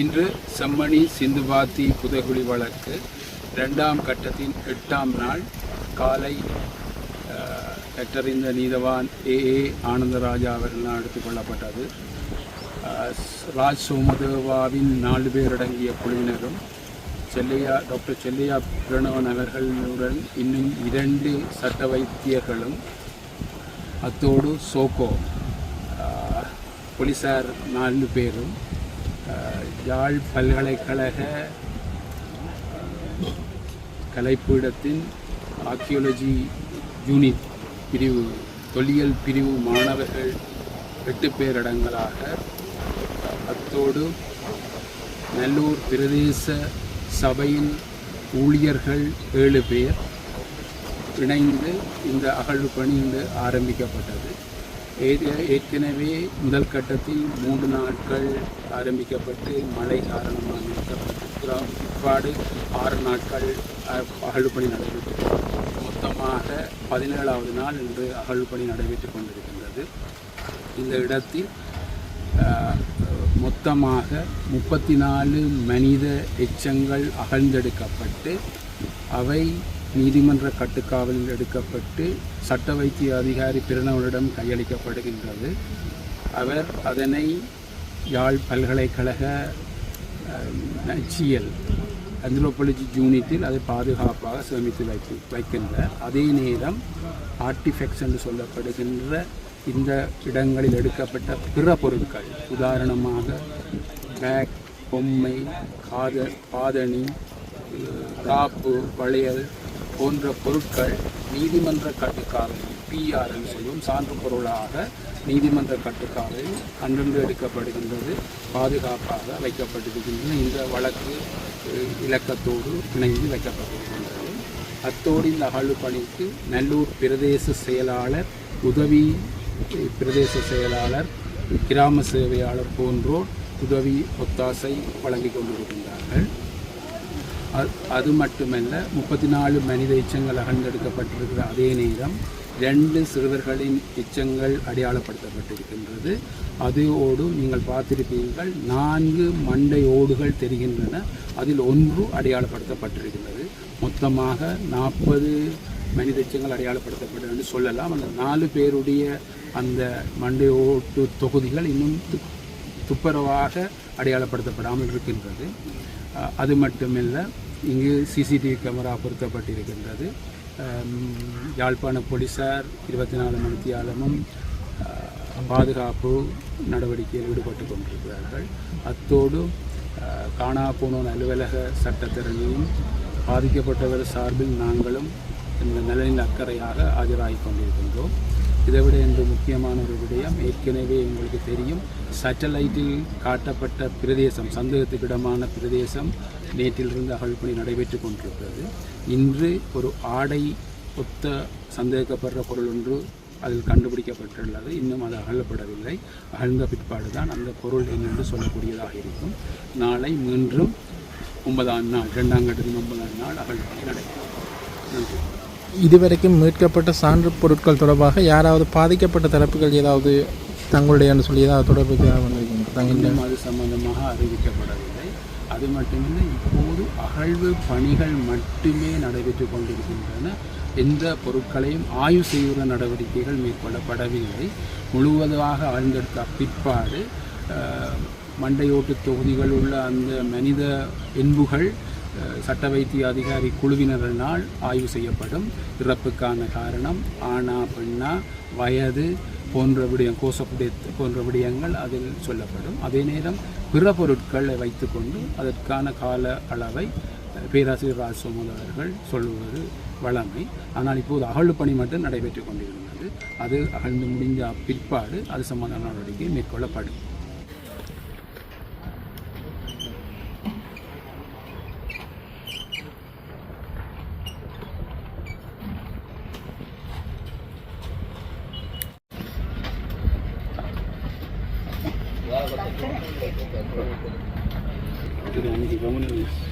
இன்று செம்மணி சிந்துபாத்தி புதைகுழி வழக்கு ரெண்டாம் கட்டத்தின் எட்டாம் நாள் காலை கற்றறிந்த நீதவான் ஏ. ஏ. ஆனந்தராஜா அவர்களால் எடுத்துக் கொள்ளப்பட்டது. ராஜ் சோமதேவாவின் நாலு பேர் அடங்கிய குழுவினரும் செல்லையா டாக்டர் செல்லையா பிரணவன் அவர்களுடன் இன்னும் இரண்டு சட்ட வைத்தியர்களும் அத்தோடு சோகோ போலீஸார் போலீசார் பேரும் யாழ் பல்கலைக்கழக கலைப்பீடத்தின் ஆர்கியோலஜி யூனிட் பிரிவு தொல்லியல் பிரிவு மாணவர்கள் எட்டு பேரடங்களாக அத்தோடு நல்லூர் பிரதேச சபையின் ஊழியர்கள் ஏழு பேர் இணைந்து இந்த அகழ்வு பணி இன்று ஆரம்பிக்கப்பட்டது. ஏற்கனவே முதல் கட்டத்தில் மூன்று நாட்கள் ஆரம்பிக்கப்பட்டு மழை காரணமாக நிறுத்தப்பட்டு பிற்பாடு ஆறு நாட்கள் அகழ்வுப்பணி நடைபெற்று மொத்தமாக பதினேழாவது நாள் இன்று அகழ்வுப்பணி நடைபெற்று நடைபெற்றுக் கொண்டிருக்கின்றது. இந்த இடத்தில் மொத்தமாக முப்பத்தி நாலு மனித எச்சங்கள் அகழ்ந்தெடுக்கப்பட்டு அவை நீதிமன்ற கட்டுக்காவலில் எடுக்கப்பட்டு சட்ட வைத்திய அதிகாரி பிரணவனிடம் கையளிக்கப்படுகின்றது. அவர் அதனை யாழ் பல்கலைக்கழக நச்சியல் அந்திரோபாலஜி யூனிட்டில் அதை பாதுகாப்பாக சேமித்து வைத்து வைக்கின்றார். அதே நேரம் ஆர்டிஃபெக்ட்ஸ் என்று சொல்லப்படுகின்ற இந்த இடங்களில் எடுக்கப்பட்ட பிற பொருட்கள் உதாரணமாக பேக் பொம்மை காத பாதணி காப்பு வளையல் போன்ற பொருட்கள் நீதிமன்ற கட்டுக்காவலில் பிஆர் சொல்லும் சான்று பொருளாக நீதிமன்ற கட்டுக்காவலில் அன்றென்று எடுக்கப்படுகின்றது பாதுகாப்பாக வைக்கப்பட்டிருக்கின்றன இந்த வழக்கு இலக்கத்தோடு இணைந்து வைக்கப்பட்டிருக்கின்றது அத்தோடு இந்த அகழ்வு பணிக்கு நல்லூர் பிரதேச செயலாளர் உதவி பிரதேச செயலாளர் கிராம சேவையாளர் போன்றோர் உதவி ஒத்தாசை வழங்கிக் கொண்டிருக்கின்றார்கள். அது மட்டுமல்ல முப்பத்தி நாலு மனித எச்சங்கள் அகழ்ந்தெடுக்கப்பட்டிருக்கிற அதே நேரம் ரெண்டு சிறுவர்களின் எச்சங்கள் அடையாளப்படுத்தப்பட்டிருக்கின்றது. அதோடு நீங்கள் பார்த்திருப்பீர்கள் நான்கு மண்டை ஓடுகள் தெரிகின்றன அதில் ஒன்று அடையாளப்படுத்தப்பட்டிருக்கின்றது மொத்தமாக நாற்பது மனித எச்சங்கள் அடையாளப்படுத்தப்பட்டது என்று சொல்லலாம். அந்த நாலு பேருடைய அந்த மண்டை ஓட்டு தொகுதிகள் இன்னும் துப்புரவாக அடையாளப்படுத்தப்படாமல் இருக்கின்றது. அது மட்டுமல்ல இங்கு சிசிடிவி கேமரா பொருத்தப்பட்டிருக்கின்றது. யாழ்ப்பாண போலீசார் இருபத்தி நாலு மணித்தியாலமும் பாதுகாப்பு நடவடிக்கையில் ஈடுபட்டு கொண்டிருக்கிறார்கள். அத்தோடு காணா போனோர் அலுவலக சட்டத்திறனையும் பாதிக்கப்பட்டவர் சார்பில் நாங்களும் இந்த நிலையில் அக்கறையாக ஆஜராகி கொண்டிருக்கின்றோம். இதைவிட என்று முக்கியமான ஒரு விடயம் ஏற்கனவே உங்களுக்கு தெரியும். சேட்டலைட்டில் காட்டப்பட்ட பிரதேசம் சந்தேகத்துக்கிடமான பிரதேசம் நேற்றிலிருந்து அகழ்பணி நடைபெற்று கொண்டிருக்கிறது. இன்று ஒரு ஆடை ஒத்த சந்தேகப்படுற பொருள் ஒன்று அதில் கண்டுபிடிக்கப்பட்டுள்ளது. இன்னும் அது அகழப்படவில்லை அகழ்ந்த பிற்பாடு தான் அந்த பொருள் என்னென்று சொல்லக்கூடியதாக இருக்கும். நாளை மீண்டும் ஒன்பதாம் நாள் இரண்டாம் கட்டத்தின் ஒன்பதாம் நாள் அகழ்பணி நடைபெறும். நன்றி. இதுவரைக்கும் மீட்கப்பட்ட சான்று பொருட்கள் தொடர்பாக யாராவது பாதிக்கப்பட்ட தரப்புகள் ஏதாவது தங்களுடைய சொல்லி ஏதாவது தொடர்புக்கு ஏதாவது வந்திருக்கீங்க தங்களுடைய அது சம்பந்தமாக அறிவிக்கப்படவில்லை. அது மட்டுமில்லை இப்போது அகழ்வு பணிகள் மட்டுமே நடைபெற்று கொண்டிருக்கின்றன. எந்த பொருட்களையும் ஆய்வு செய்துள்ள நடவடிக்கைகள் மேற்கொள்ளப்படவில்லை. முழுவதாக ஆழ்ந்தெடுத்த பிற்பாடு மண்டையோட்டு தொகுதிகள் உள்ள அந்த மனித என்புகள் சட்ட வைத்திய அதிகாரி குழுவினரினால் ஆய்வு செய்யப்படும் இறப்புக்கான காரணம் ஆணா பெண்ணா வயது போன்ற விடயம் கோசப்புடைய போன்ற விடயங்கள் அதில் சொல்லப்படும். அதே நேரம் பிற பொருட்களை வைத்துக்கொண்டு அதற்கான கால அளவை பேராசிரியர் ராஜசோமன் அவர்கள் சொல்லுவது வழமை. ஆனால் இப்போது அகழ்வு பணி மட்டும் நடைபெற்று கொண்டிருந்தது அது அகழ்ந்து முடிந்த பிற்பாடு அது சம்பந்த நடவடிக்கை மேற்கொள்ளப்படும். 그래. 그래.